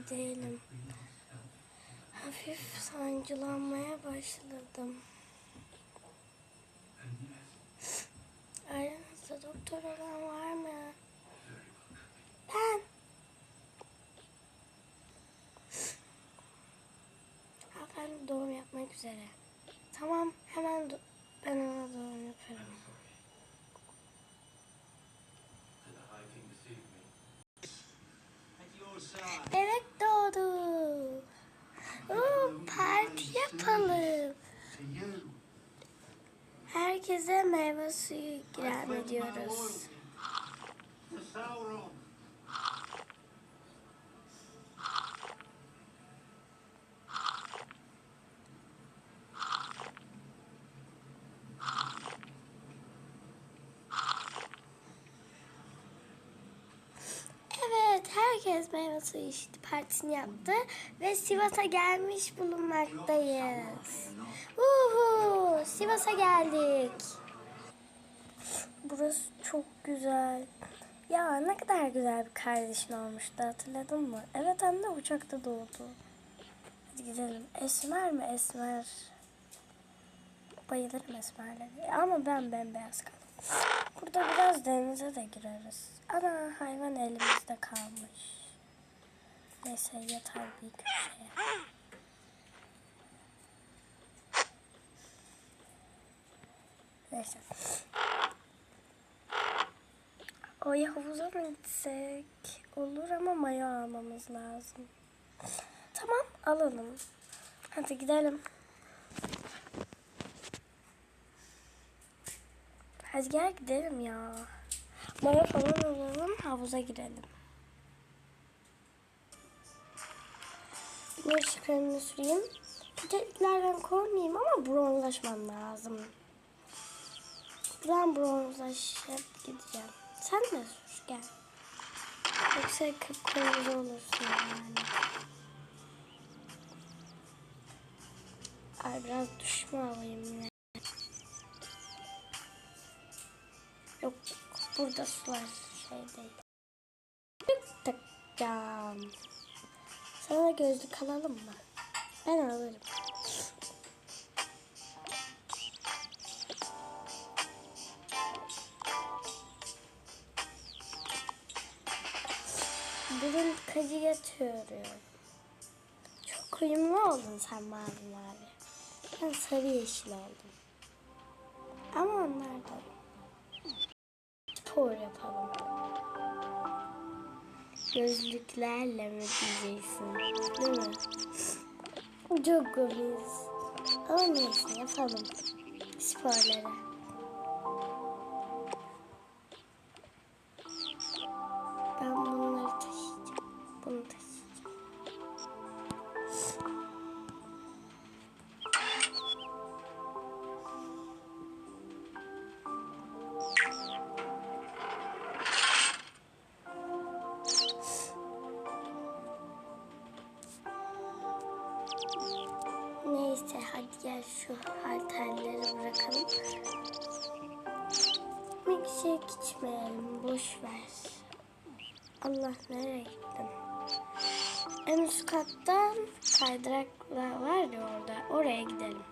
gidelim. Hafif sancılanmaya başladım. Aranızda doktor olan var mı? Ben. Hanımefendi doğum yapmak üzere. Tamam hemen ben ona doğum yaparım. Evet doğdu. Oo, parti yapalım. Herkese meyve suyu ikram ediyoruz. Herkes meyve suyu içti, partisini yaptı ve Sivas'a gelmiş bulunmaktayız. Uhu, Sivas'a geldik. Burası çok güzel. Ya ne kadar güzel bir kardeşin olmuştu hatırladın mı? Evet de uçakta doğdu. Hadi gidelim. Esmer mi? Esmer. Bayılırım esmerlere. Ama ben bembeyaz kaldım. Burada biraz denize de gireriz. Ana hayvan elimizde kalmış. Neyse yatar bir köşeye. Neyse. Oy havuza mı gitsek? Olur ama mayo almamız lazım. Tamam alalım. Hadi gidelim. Hadi gel gidelim ya. Mayo falan alalım havuza girelim. Güneş kremini süreyim. Kötülüklerden korunayım ama bronzlaşmam lazım. Ben bronzlaşıp gideceğim. Sen de sür gel. Yoksa kıpkırmızı olursun yani. Ay biraz duş mu alayım yine? Yok burada sular şey değil. Tık takacağım. Sana gözlük alalım mı? Ben alırım. Burun kacı yatıyorum. Çok uyumlu oldun sen mavi mavi. Ben sarı yeşil oldum. Ama onlar da spor yapalım. Gözlüklerle mi diyeceksin? Değil mi? Çok gobiz. Ama neyse yapalım. Sporları. Neyse hadi gel şu halterleri bırakalım. Milkshake içmeyelim boş ver. Allah nereye gittim? En üst kattan kaydıraklar var ya orada. Oraya gidelim.